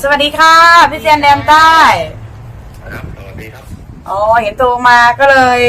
สวัสดีค่ะพี่เซียนแดมใต้ครับสวัสดีครับอ๋อเห็นโทรมาก็เลย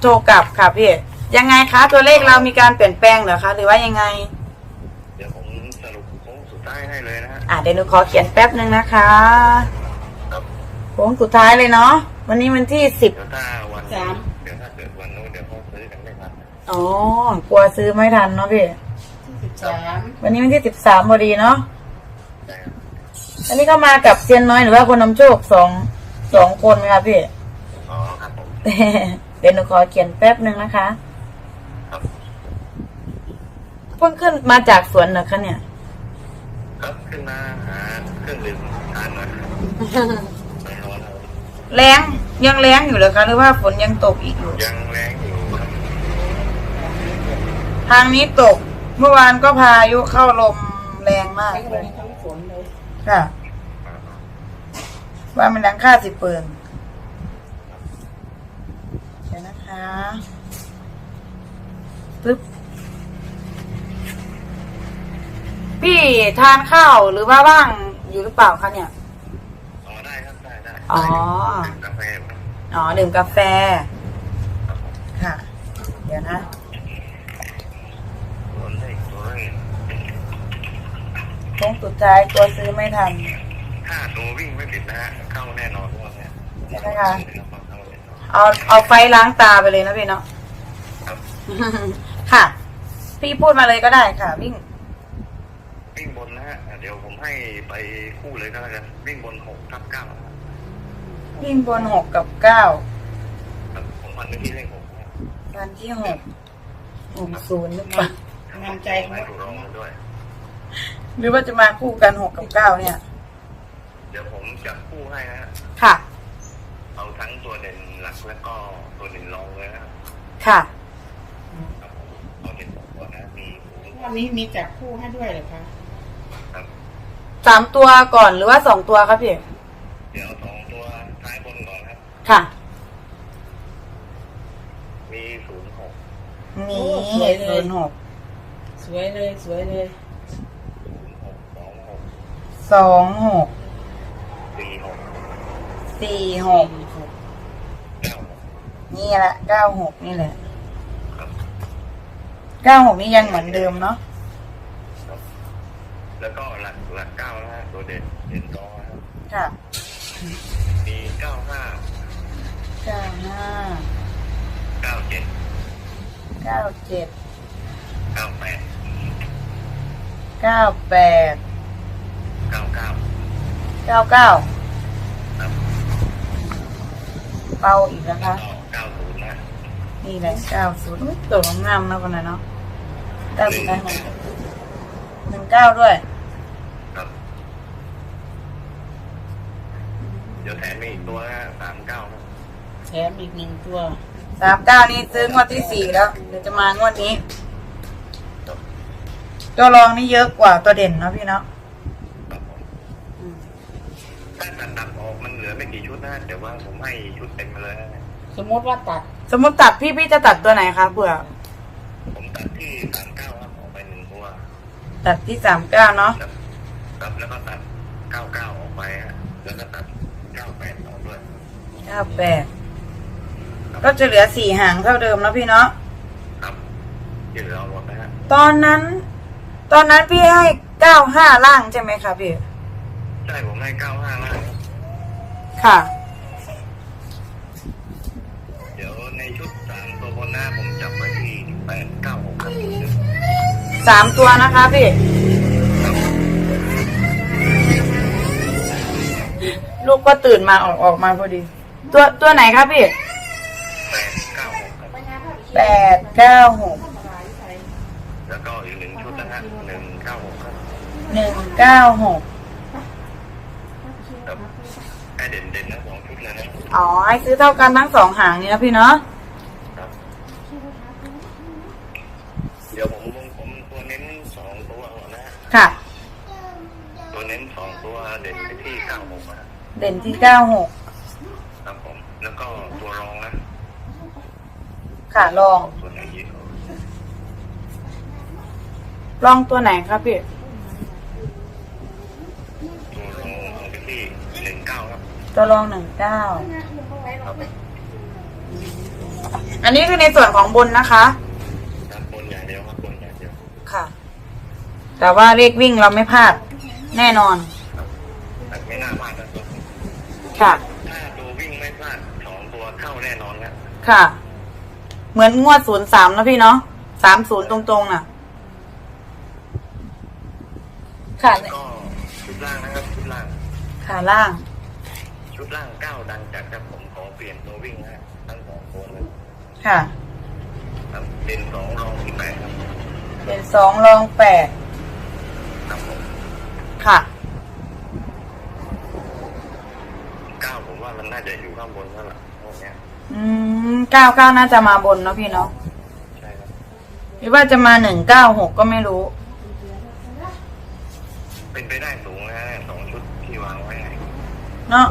โทรกลับค่ะพี่ยังไงคะ ตัวเลขเรามีการเปลี่ยนแปลงเหรอคะ หรือว่ายังไง เดี๋ยวผมสรุปโค้งสุดท้ายให้เลยนะฮะอะเดี๋ยวหนูขอเขียนแป๊บหนึ่งนะคะครับโค้งสุดท้ายเลยเนาะวันนี้วันที่สิบ เดี๋ยวถ้าวันสาม เดี๋ยวถ้าเกิดวันนู้นเดี๋ยวเขาซื้อกันไม่ทันอ๋อกลัวซื้อไม่ทันเนาะพี่สิบสามวันนี้วันที่สิบสามพอดีเนาะใช่ครับ อันนี้ก็มากับเซียนน้อยหรือว่าคนนำโชคสองสองคนค่ะพี่ อ๋อครับผมเดี๋ยวหนูขอเขียนแป๊บหนึ่งนะคะครับเพิ่งขึ้นมาจากสวนเหรอคะเนี่ย ครับขึ้นมาหาเครื่องดื่มทานหน่อยไม่ร้อนเลยแรงยังแรงอยู่เหรอคะหรือว่าฝนยังตกอีกอยู่ ยังแรงอยู่ครับทางนี้ตก เมื่อวานก็พายุเข้าลมแรงมากทั้งเลลยมทั้งฝนเลย ค่ะ ว่ามันดังค่าสิเปิงเดี๋ยวนะคะปึ๊บพี่ทานข้าวหรือว่าว่างอยู่หรือเปล่าคะเนี่ย อ๋อได้ครับได้ได้อ๋อ ดื่มกาแฟครับอ๋อดื่มกาแฟครับผมค่ะ เดี๋ยวนะ ตัวเลขตัวเลข โค้ง สุดท้ายตัวซื้อไม่ทันถ้าตัววิ่งไม่ผิดนะฮะเข้าแน่นอนว่าเนี่ยใช่ไหมคะ เข้าแน่นอนเอาเอาไฟล้างตาไปเลยนะพี่เนาะ ครับ ค่ะ พี่พูดมาเลยก็ได้ค่ะ วิ่งวิ่งบนนะฮะเดี๋ยวผมให้ไปคู่เลยก็แล้วกันวิ่งบนหกทับเก้าครับวิ่งบนหกกับเก้าผมพันไปที่เลขหกนะวันที่หกหกศูนย์หรือเปล่า งานใจ ให้เขาดูรองมาด้วย หรือว่าจะมาคู่กันหกกับเก้าเนี่ย เดี๋ยวผมจับคู่ให้นะฮะค่ะ เอาทั้งตัวเด่นหลักแล้วก็ตัวเด่นรองเลยนะครับค่ะ ครับผมเอาเด่นสองตัวนะมีวันนี้มีจับคู่ให้ด้วยเหรอคะ ครับสามตัวก่อนหรือว่าสองตัวครับพี่ เดี๋ยวสองตัวท้ายบนก่อนครับ ค่ะ มีศูนย์หกมีศูนย์หกสวยเลยสวยเลย ศูนย์หกสองหก สองหกสี่หกสี่หกเก้าหกนี่แหละเก้าหกนี่แหละครับเก้าหกนี่ยังเหมือนเดิมเนาะครับแล้วก็หลักหลักเก้านะฮะตัวเด่นเด่นรองนะครับค่ะมีเก้าห้าเก้าห้าเก้าเจ็ดเก้าเจ็ดเก้าแปดเก้าแปด เก้าเก้าเก้าเก้าครับเป้าอีกนะคะก็เก้าศูนย์นะนี่แหละเก้าศูนย์ตัวงามๆนะคนนั้นเนาะเก้าศูนย์ได้ไหมหนึ่งเก้าด้วย ครับเดี๋ยวแถมมีอีกตัวนะสามเก้าครับแถมอีกหนึ่งตัวสามเก้านี่ซื้องวดที่สี่แล้ว เดี๋ยวจะมางวดนี้ครับตัวรองนี่เยอะกว่าตัวเด่นเนาะพี่เนาะครับผมอืม ถ้าตัดตัดออกมันเหลือไม่กี่ชุดนะเดี๋ยวว่าผมให้ชุดเต็มมาเลยนะสมมติว่าตัดสมมติตัดพี่พี่จะตัดตัวไหนคะเผื่อผมตัดที่สามเก้าครับออกไปหนึ่งตัวตัดที่สามเก้าเนาะครับครับแล้วก็ตัดเก้าเก้าออกไปฮะแล้วก็ตัดเก้าแปดออกด้วยเก้าแปดก็จะเหลือสี่หางเท่าเดิมแล้วพี่เนาะครับที่เหลือเอาหมดนะฮะตอนนั้น ตอนนั้นพี่ให้เก้าห้าล่างใช่ไหมคะพี่ ใช่ผมให้เก้าห้าล่างครับค่ะ เดี๋ยวในชุดสามตัวบนหน้าผมจับไว้ที่แปดเก้าหกครับสามตัวนะคะพี่ ลูกก็ตื่นมาออกออกมาพอดี ตัวตัวไหนครับพี่แปดเก้าหกครับแปดเก้าหกแล้วก็อีกหนึ่งชุดนะฮะหนึ่งเก้าหกครับหนึ่งเก้าหก ครับให้เด่นเด่นๆนะสองชุดเลยนะอ๋อให้ซื้อเท่ากันทั้งสองหางนี่นะพี่เนาะครับ เดี๋ยวผมวงผมตัวเน้นสองตัวก่อนนะฮะค่ะ ตัวเน้นสองตัวเด่นไปที่เก้าหกนะเด่นที่เก้าหกครับผม แล้วก็ตัวรองนะค่ะลองตัวไหนยีลองตัวไหนครับพี่ ตัวรอง ตัวรองหนึ่งเก้า อันนี้คือในส่วนของบนนะคะ ครับบนอย่างเดียวครับบนอย่างเดียวค่ะ แต่ว่าเลขวิ่งเราไม่พลาดแน่นอนครับแต่ไม่น่าพลาดนะครับค่ะ ถ้าตัววิ่งไม่พลาดสองตัวเข้าแน่นอนครับค่ะ เหมือนงวดศูนย์สามนะพี่เนาะสามศูนย์ตรงๆน่ะ ค่ะ ก็ชุดล่างนะครับชุดล่างขาล่าง ชุดล่างเก้าดังจัดครับผมขอเปลี่ยนตัววิ่งนะทั้งสองตัวเลยค่ะ ครับเป็นสองรองที่แปดครับเป็นสองรองแปดครับผมค่ะ เก้าผมว่ามันน่าจะอยู่ข้างบนนั่นแหละพวกเนี้ยอืมเก้าเก้าน่าจะมาบนเนาะพี่เนาะใช่ครับ หรือว่าจะมาหนึ่งเก้าหกก็ไม่รู้ เป็นไปได้สูงนะฮะสองชุดที่วางไว้ให้เนาะ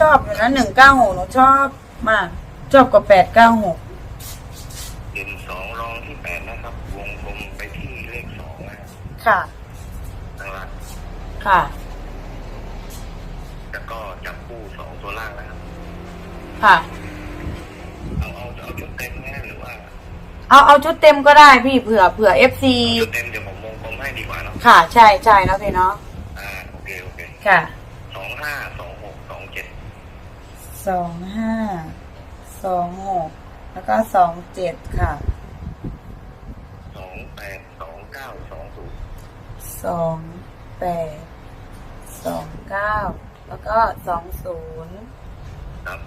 ชอบอยู่นะหนึ่งเก้าหกหนูชอบมาก ชอบกว่าแปดเก้าหกเป็นสองรองที่แปดนะครับ วงกลมไปที่เลขสองนะค่ะข้างล่างค่ะ แล้วก็จับคู่สองตัวล่างนะครับค่ะ เอาเอาเอาชุดเต็มนะหรือว่าเอาเอาชุดเต็มก็ได้พี่เผื่อเผื่อเอฟซีชุดเต็มเดี๋ยวผมวงกลมให้ดีกว่าเนาะค่ะ ใช่ใช่นะพี่เนาะอ่าโอเคโอเคค่ะ สองห้าสองหกสองเจ็ด สองห้าสองหกแล้วก็สองเจ็ดค่ะสองแปดสองเก้าสองศูนย์สองแปดสองเก้าแล้วก็สองศูนย์ครับ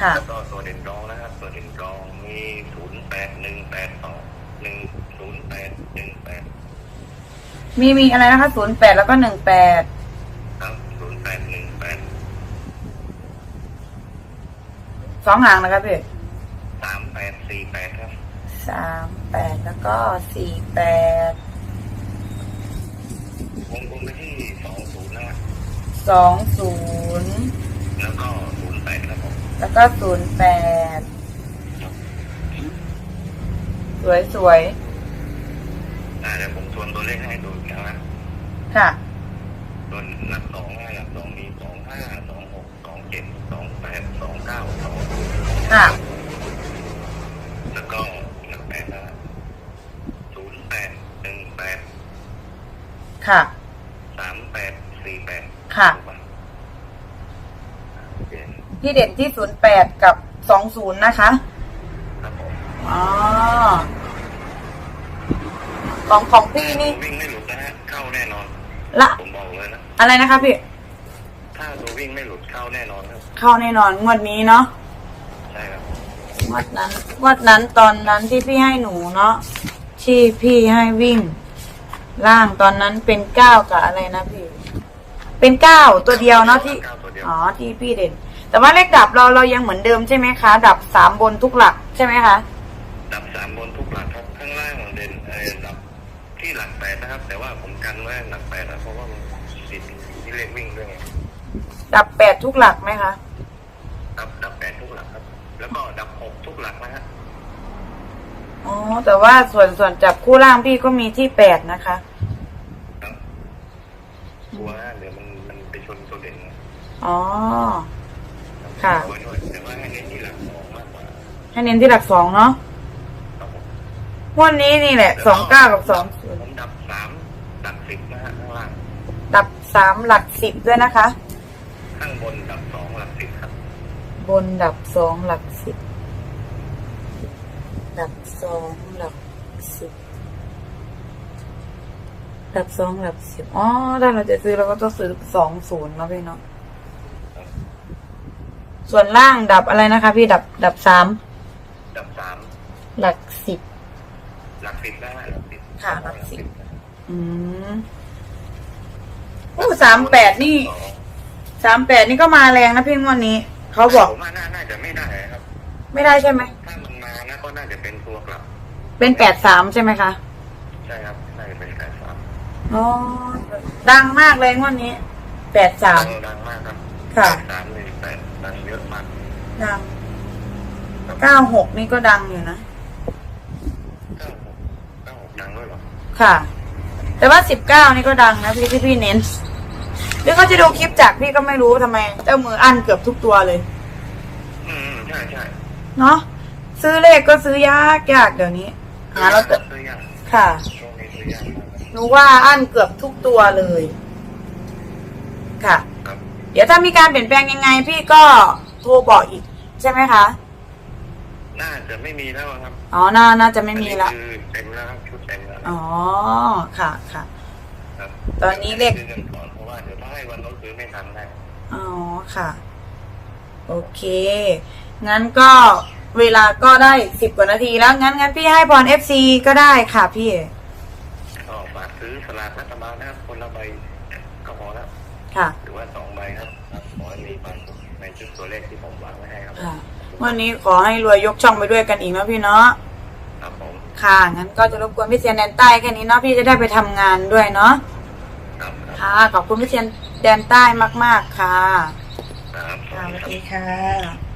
ค่ะแล้วก็ตัวเด่นรองนะครับ ตัวเด่นรองมีศูนย์แปดหนึ่งแปดสองหนึ่งศูนย์แปดหนึ่งแปดมีมีอะไรนะคะศูนย์แปดแล้วก็หนึ่งแปด ครับศูนย์แปดหนึ่งแปด สองหางนะคะพี่สามแปดสี่แปดครับสามแปดแล้วก็สี่แปดวงกลมไปที่สองศูนย์นะครับสองศูนย์แล้วก็ศูนย์แปดครับผมแล้วก็ศูนย์แปดสวยสวยอ่าเดี๋ยวผมทวนตัวเลขให้ดูอีกครั้งนะๆค่ะ ส่วนหลักสองหลักสองมีสองห้าสองหกสอง เจ็ดสองแปดสองเก้าสองค่ะแล้วก็หลักแปดนะศูนย์แปดหนึ่งแปดค่ะสามแปดสี่แปดค่ะโอเคที่เด่นที่ศูนย์แปดกับสองศูนย์นะคะครับผมอ๋อของของพี่นี่วิ่งไม่หลุดนะฮะเข้าแน่นอนละผมบอกเลยนะอะไรนะคะพี่ ถ้าตัววิ่งไม่หลุดเข้าแน่นอนครับเข้าแน่นอนงวดนี้เนาะใช่ครับงวดนั้นงวดนั้นตอนนั้นที่พี่ให้หนูเนาะที่พี่ให้วิ่ง ล่างตอนนั้นเป็นเก้ากับอะไรนะพี่ เป็นเก้าตัวเดียวเนาะที่เก้าตัวเดียวอ๋อที่พี่เด่น แต่ว่าเลขดับเราเรายังเหมือนเดิมใช่ไหมคะ ดับสามบนทุกหลักใช่ไหมคะดับสามบนทุกหลักครับข้างล่างเด่นเออดับที่หลักแปดนะครับ แต่ว่าผมกันไว้หลักแปดนะเพราะว่ามันติดที่เลขวิ่งด้วยไง ดับแปดทุกหลักไหมคะ ดับดับแปดทุกหลักครับ แล้วก็ดับหกทุกหลักนะฮะอ๋อ แต่ว่าส่วนส่วนจับคู่ล่างพี่ก็มีที่แปดนะคะ ครับตัวนะเดี๋ยวมันมันไปชนตัวเด่นนะอ๋อ ค่ะไว้ด้วยแต่ว่าให้เน้นที่หลักสองมากกว่าให้เน้นที่หลักสองเนาะครับผมงวันนี้นี่แหละสองเก้ากับสองศูนย์ผมดับสามดับสิบนะฮะข้างล่างดับสามหลักสิบด้วยนะคะ ข้างบนดับสองหลักสิบครับ บนดับสองหลักสิบ ดับสองหลักสิบ ดับสองหลักสิบ อ๋อ ถ้าเราจะซื้อเราก็ต้องซื้อสองศูนย์เนาะพี่เนาะ ส่วนล่างดับอะไรนะคะ พี่ดับดับสามดับสามหลักสิบ หลักสิบนะฮะหลักสิบค่ะหลักสิบ อืมโอ้สามแปดนี่ สามแปดนี่ก็มาแรงนะพี่งวดนี้ เขาบอกผมว่าน่าน่าจะไม่ได้ครับ ไม่ได้ใช่ไหม ถ้ามันมานะก็น่าจะเป็นตัวกลับ เป็นแปดสามใช่ไหมคะ ใช่ครับน่าจะเป็นแปดสามอ๋อ ดังมากเลยงวดนี้แปดสาม ดังมากครับค่ะ แปดสามหนึ่งแปดดังเยอะมากดังเก้าหกนี่ก็ดังอยู่นะ เก้าหกเก้าหกดังด้วยเหรอค่ะ แต่ว่าสิบเก้านี่ก็ดังนะพี่ที่พี่เน้น หรือเขาจะดูคลิปจากพี่ก็ไม่รู้ทำไม เจ้ามืออั้นเกือบทุกตัวเลย อืมใช่ใช่เนาะซื้อเลขก็ซื้อยากยากเดี๋ยวนี้หาแล้วซื้อยากค่ะช่วงนี้ซื้อยากมากหนูว่าอั้นเกือบทุกตัวเลย ค่ะ ครับเดี๋ยวถ้ามีการเปลี่ยนแปลงยังไง พี่ก็โทรบอกอีก ใช่ไหมคะน่าจะไม่มีแล้วครับอ๋อน่าน่าจะไม่มีละอันนี้คือเต็มแล้วครับชุดเต็มแล้วอ๋อค่ะค่ะ ครับตอนนี้เลขซื้อกันก่อนเพราะว่าเดี๋ยวถ้าให้วันโน้นซื้อไม่ทันได้อ๋อค่ะ โอเค งั้นก็เวลาก็ได้สิบกว่านาทีแล้วงั้นงั้นพี่ให้พรเอฟซีก็ได้ค่ะพี่ก็ฝากซื้อสลากรัฐบาลนะครับคนละใบก็พอแล้วค่ะ หรือว่าสองใบครับครับขอให้มีความสุขในชุดตัวเลขที่ผมวางไว้ให้ครับค่ะวันนี้ขอให้รวยยกช่องไปด้วยกันอีกเนาะพี่เนาะครับผมค่ะงั้นก็จะรบกวนพี่เซียนแดนใต้แค่นี้เนาะพี่จะได้ไปทำงานด้วยเนาะ ครับครับค่ะ ขอบคุณพี่เซียนแดนใต้มาก ๆ ค่ะ ครับค่ะสวัสดีครับค่ะ